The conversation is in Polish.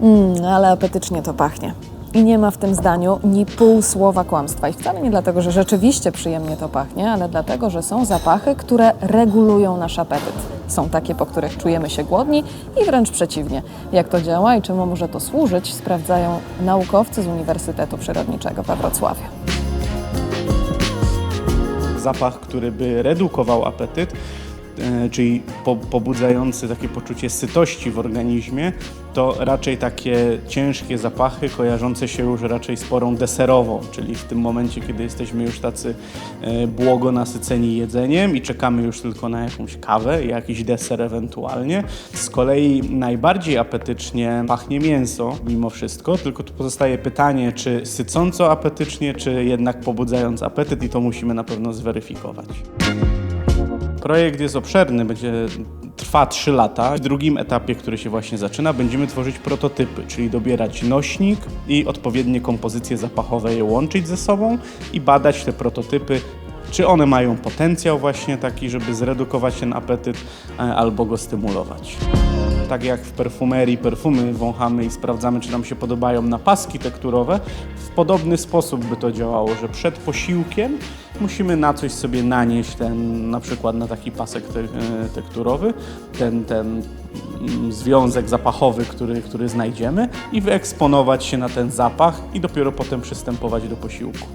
Mm, ale apetycznie to pachnie. I nie ma w tym zdaniu ni pół słowa kłamstwa. I wcale nie dlatego, że rzeczywiście przyjemnie to pachnie, ale dlatego, że są zapachy, które regulują nasz apetyt. Są takie, po których czujemy się głodni i wręcz przeciwnie. Jak to działa i czemu może to służyć, sprawdzają naukowcy z Uniwersytetu Przyrodniczego we Wrocławiu. zapach, który by redukował apetyt, czyli po, pobudzający takie poczucie sytości w organizmie, to raczej takie ciężkie zapachy kojarzące się już raczej z porą deserową, czyli w tym momencie, kiedy jesteśmy już tacy e, błogo nasyceni jedzeniem i czekamy już tylko na jakąś kawę jakiś deser ewentualnie. Z kolei najbardziej apetycznie pachnie mięso mimo wszystko, tylko tu pozostaje pytanie, czy sycąco apetycznie, czy jednak pobudzając apetyt i to musimy na pewno zweryfikować. Projekt jest obszerny, będzie trwa 3 lata. W drugim etapie, który się właśnie zaczyna, będziemy tworzyć prototypy, czyli dobierać nośnik i odpowiednie kompozycje zapachowe je łączyć ze sobą i badać te prototypy, czy one mają potencjał właśnie taki, żeby zredukować ten apetyt e, albo go stymulować. Tak jak w perfumerii perfumy wąchamy i sprawdzamy, czy nam się podobają napaski tekturowe, w podobny sposób by to działało, że przed posiłkiem musimy na coś sobie nanieść ten, na przykład na taki pasek te, e, tekturowy, ten, ten mm, związek zapachowy, który, który znajdziemy i wyeksponować się na ten zapach i dopiero potem przystępować do posiłku.